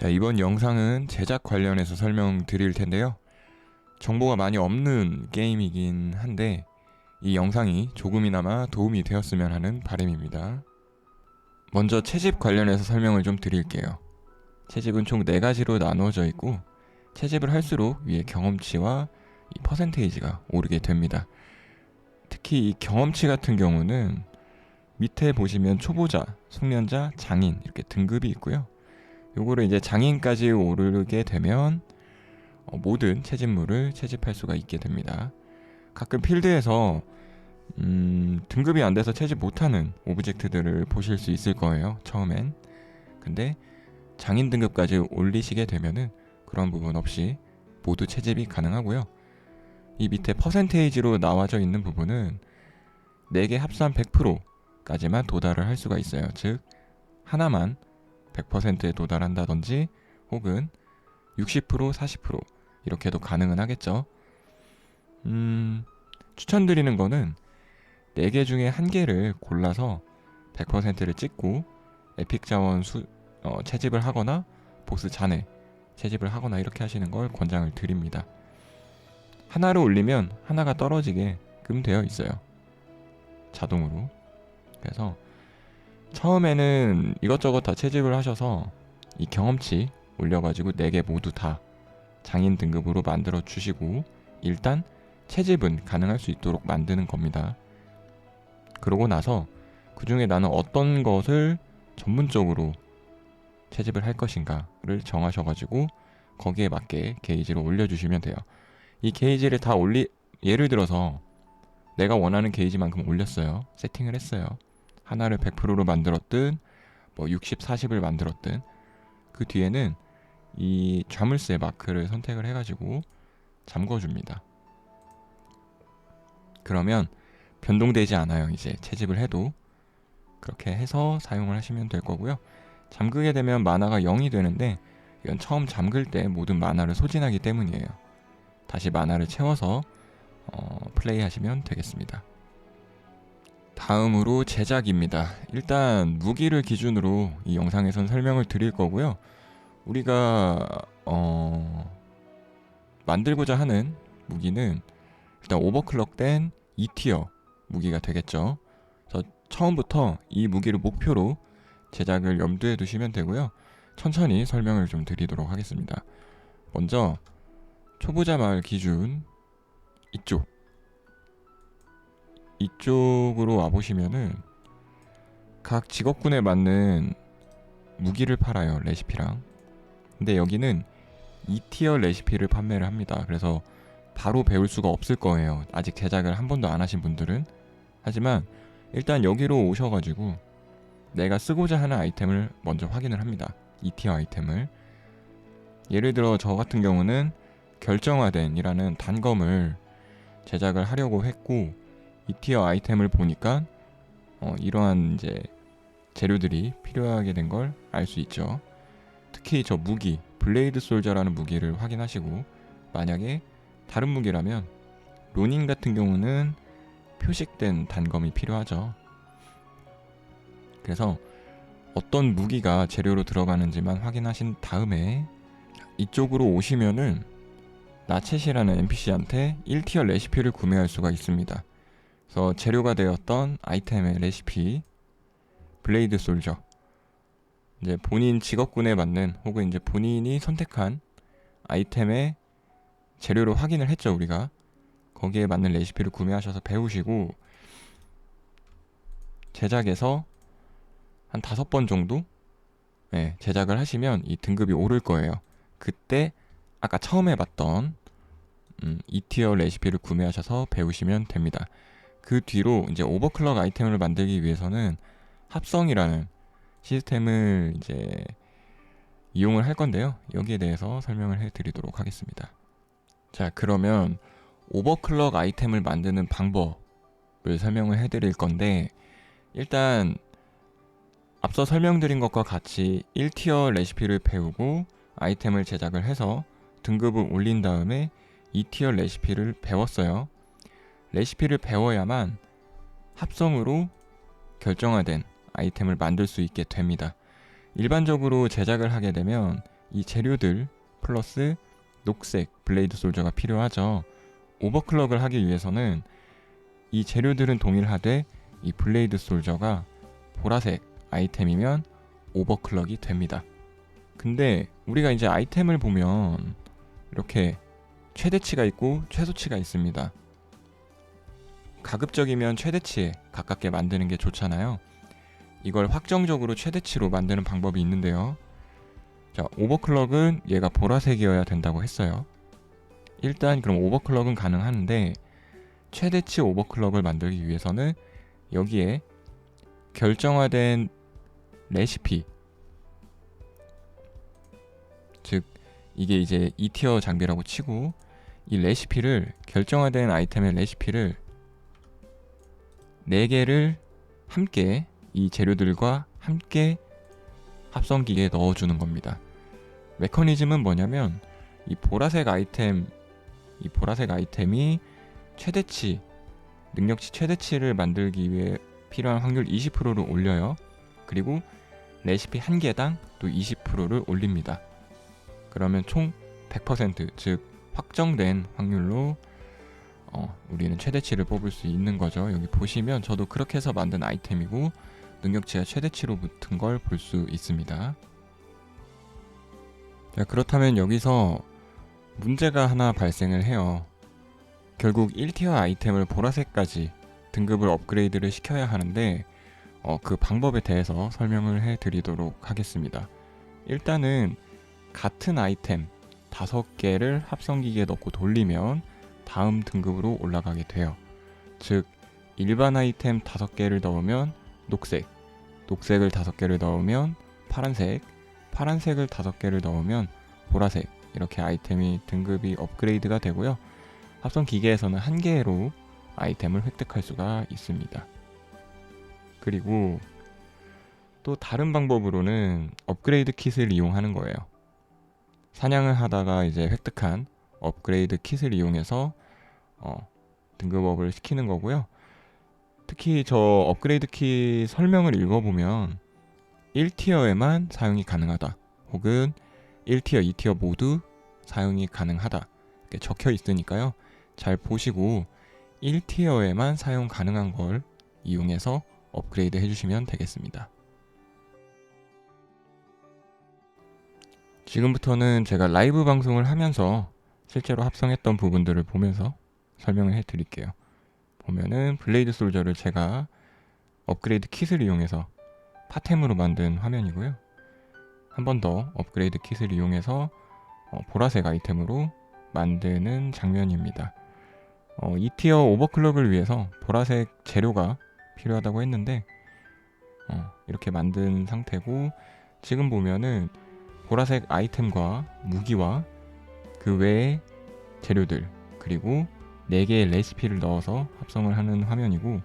자, 이번 영상은 제작 관련해서 설명드릴 텐데요. 정보가 많이 없는 게임이긴 한데 이 영상이 조금이나마 도움이 되었으면 하는 바람입니다. 먼저 채집 관련해서 설명을 좀 드릴게요. 채집은 총 4가지로 나누어져 있고 채집을 할수록 위에 경험치와 이 퍼센테이지가 오르게 됩니다. 특히 이 경험치 같은 경우는 밑에 보시면 초보자, 숙련자, 장인 이렇게 등급이 있고요. 요거를 이제 장인까지 오르게 되면 어, 모든 채집물을 채집할 수가 있게 됩니다. 가끔 필드에서 음, 등급이 안 돼서 채집 못하는 오브젝트들을 보실 수 있을 거예요. 처음엔. 근데 장인 등급까지 올리시게 되면은 그런 부분 없이 모두 채집이 가능하고요. 이 밑에 퍼센테이지로 나와져 있는 부분은 4개 합산 100%까지만 도달을 할 수가 있어요. 즉 하나만 100%에 도달한다든지 혹은 60% 40% 이렇게도 가능은 하겠죠. 음, 추천드리는 거는 4개 중에 한 개를 골라서 100%를 찍고 에픽 자원 수, 어, 채집을 하거나 보스 잔해 채집을 하거나 이렇게 하시는 걸 권장을 드립니다. 하나를 올리면 하나가 떨어지게 끔 되어 있어요. 자동으로. 그래서 처음에는 이것저것 다 채집을 하셔서 이 경험치 올려가지고 4개 모두 다 장인 등급으로 만들어 주시고 일단 채집은 가능할 수 있도록 만드는 겁니다. 그러고 나서 그 중에 나는 어떤 것을 전문적으로 채집을 할 것인가를 정하셔가지고 거기에 맞게 게이지를 올려주시면 돼요. 이 게이지를 다 올리, 예를 들어서 내가 원하는 게이지만큼 올렸어요. 세팅을 했어요. 하나를 100%로 만들었든 뭐 60, 40을 만들었든 그 뒤에는 이 자물쇠 마크를 선택을 해가지고 잠궈줍니다. 그러면 변동되지 않아요. 이제 채집을 해도 그렇게 해서 사용을 하시면 될 거고요. 잠그게 되면 만화가 0이 되는데 이건 처음 잠글 때 모든 만화를 소진하기 때문이에요. 다시 만화를 채워서 어, 플레이하시면 되겠습니다. 다음으로 제작입니다. 일단 무기를 기준으로 이 영상에선 설명을 드릴 거고요. 우리가 어, 만들고자 하는 무기는 일단 오버클럭된 2티어 무기가 되겠죠. 그래서 처음부터 이 무기를 목표로 제작을 염두에 두시면 되고요. 천천히 설명을 좀 드리도록 하겠습니다. 먼저 초보자 마을 기준 이쪽 이쪽으로 와 보시면은 각 직업군에 맞는 무기를 팔아요 레시피랑. 근데 여기는 2티어 레시피를 판매를 합니다. 그래서 바로 배울 수가 없을 거예요. 아직 제작을 한 번도 안 하신 분들은. 하지만 일단 여기로 오셔가지고 내가 쓰고자 하는 아이템을 먼저 확인을 합니다. 2티어 아이템을. 예를 들어 저 같은 경우는 결정화된이라는 단검을 제작을 하려고 했고 2티어 아이템을 보니까 어, 이러한 이제 재료들이 필요하게 된 걸 알 수 있죠. 특히 저 무기 블레이드 솔저라는 무기를 확인하시고 만약에 다른 무기라면 로닌 같은 경우는 표식된 단검이 필요하죠. 그래서 어떤 무기가 재료로 들어가는지만 확인하신 다음에 이쪽으로 오시면은 나쳇이라는 NPC한테 1티어 레시피를 구매할 수가 있습니다. 그래서 재료가 되었던 아이템의 레시피 블레이드 솔저. 이제 본인 직업군에 맞는 혹은 이제 본인이 선택한 아이템의 재료로 확인을 했죠 우리가. 거기에 맞는 레시피를 구매하셔서 배우시고 제작에서 한 다섯 번 정도? 네, 제작을 하시면 이 등급이 오를 거예요. 그때 아까 처음 해봤던 음, 2티어 레시피를 구매하셔서 배우시면 됩니다. 그 뒤로 이제 오버클럭 아이템을 만들기 위해서는 합성이라는 시스템을 이제 이용을 할 건데요. 여기에 대해서 설명을 해 드리도록 하겠습니다. 자, 그러면 오버클럭 아이템을 만드는 방법을 설명을 해 드릴 건데 일단 앞서 설명드린 것과 같이 1티어 레시피를 배우고 아이템을 제작을 해서 등급을 올린 다음에 2티어 레시피를 배웠어요. 레시피를 배워야만 합성으로 결정화된 아이템을 만들 수 있게 됩니다. 일반적으로 제작을 하게 되면 이 재료들 플러스 녹색 블레이드 솔저가 필요하죠. 오버클럭을 하기 위해서는 이 재료들은 동일하되 이 블레이드 솔저가 보라색 아이템이면 오버클럭이 됩니다. 근데 우리가 이제 아이템을 보면 이렇게 최대치가 있고 최소치가 있습니다. 가급적이면 최대치에 가깝게 만드는 게 좋잖아요. 이걸 확정적으로 최대치로 만드는 방법이 있는데요. 자, 오버클럭은 얘가 보라색이어야 된다고 했어요. 일단 그럼 오버클럭은 가능한데 최대치 오버클럭을 만들기 위해서는 여기에 결정화된 레시피 즉 이게 이제 2티어 장비라고 치고 이 레시피를 결정화된 아이템의 레시피를 4개를 함께 이 재료들과 함께 합성기계에 넣어주는 겁니다. 메커니즘은 뭐냐면 이 보라색 아이템 이 보라색 아이템이 최대치 능력치 최대치를 만들기 위해 필요한 확률 20%를 올려요. 그리고 레시피 한 개당 또 20%를 올립니다. 그러면 총 100%, 즉 확정된 확률로 어, 우리는 최대치를 뽑을 수 있는 거죠. 여기 보시면 저도 그렇게 해서 만든 아이템이고 능력치가 최대치로 붙은 걸 볼 수 있습니다. 자, 그렇다면 여기서 문제가 하나 발생을 해요. 결국 1티어 아이템을 보라색까지 등급을 업그레이드를 시켜야 하는데 어, 그 방법에 대해서 설명을 해 드리도록 하겠습니다. 일단은 같은 아이템 5개를 합성기기에 넣고 돌리면 다음 등급으로 올라가게 돼요. 즉 일반 아이템 5개를 넣으면 녹색, 녹색을 5개를 넣으면 파란색, 파란색을 5개를 넣으면 보라색 이렇게 아이템이 등급이 업그레이드가 되고요. 합성 기계에서는 한 개로 아이템을 획득할 수가 있습니다. 그리고 또 다른 방법으로는 업그레이드 킷을 이용하는 거예요. 사냥을 하다가 이제 획득한 업그레이드 킷을 이용해서 어, 등급업을 시키는 거고요. 특히 저 업그레이드 킷 설명을 읽어보면 1티어에만 사용이 가능하다. 혹은 1티어, 2티어 모두 사용이 가능하다. 이렇게 적혀 있으니까요. 잘 보시고 1티어에만 사용 가능한 걸 이용해서 업그레이드 해주시면 되겠습니다. 지금부터는 제가 라이브 방송을 하면서 실제로 합성했던 부분들을 보면서 설명을 해 드릴게요. 보면은 블레이드 솔저를 제가 업그레이드 킷을 이용해서 파템으로 만든 화면이고요. 한 번 더 업그레이드 킷을 이용해서 어, 보라색 아이템으로 만드는 장면입니다. 어, 2티어 오버클럭을 위해서 보라색 재료가 필요하다고 했는데 어, 이렇게 만든 상태고 지금 보면은 보라색 아이템과 무기와 그 외의 재료들 그리고 4개의 레시피를 넣어서 합성을 하는 화면이고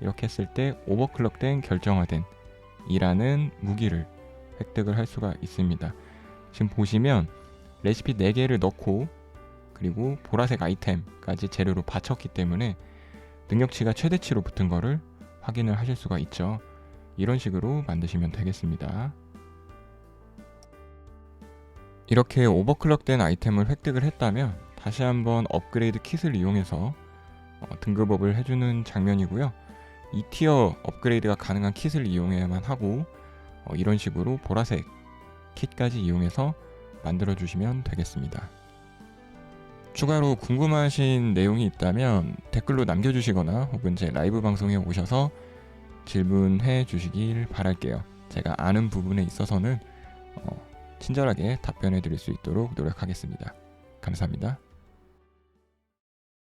이렇게 했을 때 오버클럭된 결정화된 이라는 무기를 획득을 할 수가 있습니다. 지금 보시면 레시피 4개를 넣고 그리고 보라색 아이템까지 재료로 바쳤기 때문에 능력치가 최대치로 붙은 거를 확인을 하실 수가 있죠. 이런 식으로 만드시면 되겠습니다. 이렇게 오버클럭된 아이템을 획득을 했다면 다시 한번 업그레이드 킷을 이용해서 어, 등급업을 해주는 장면이고요. 2티어 업그레이드가 가능한 킷을 이용해야만 하고 어, 이런 식으로 보라색 킷까지 이용해서 만들어 주시면 되겠습니다. 추가로 궁금하신 내용이 있다면 댓글로 남겨주시거나 혹은 제 라이브 방송에 오셔서 질문해 주시길 바랄게요. 제가 아는 부분에 있어서는 어, 친절하게 답변해 드릴 수 있도록 노력하겠습니다. 감사합니다.